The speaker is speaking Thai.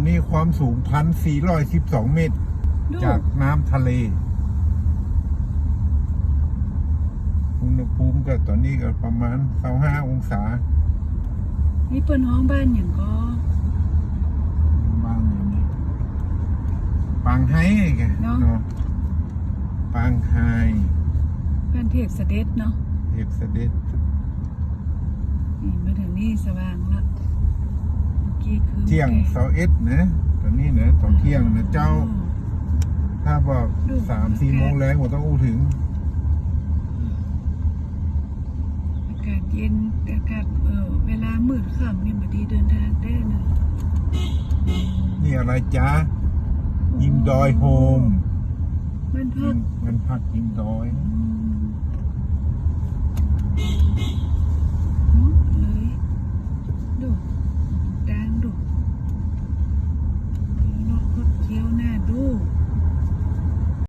อนนี้ความสูงพันสี่ร้อยสิบสองเมตร ดู จากน้ำทะเล อุณหภูมิก็ตอนนี้ก็ประมาณเาห้าองศานี่เปิ้นห้องบ้านอย่างก็บ้านอย่างนี้ปางไฮแกเนาะปางไฮบ้านเทพเสด็จเนาะเทพเสด็จ นี่มาถึงนี่สว่างละเมื่อ กี้คือเที่ยงเสาเอ็ดนะตอนนี้นะตอนเที่ยงนะเจ้า ถ้าบอกดูสามสี่โมงแรงผมต้องอู้ถึง อากาศเย็นอากาศเออเวลามืดค่ำนี่บดีเดินทางได้นะนี่อะไรจ๊ะยิมดอยโฮมบ้านพัยิกมมันพักยิมดอยอืม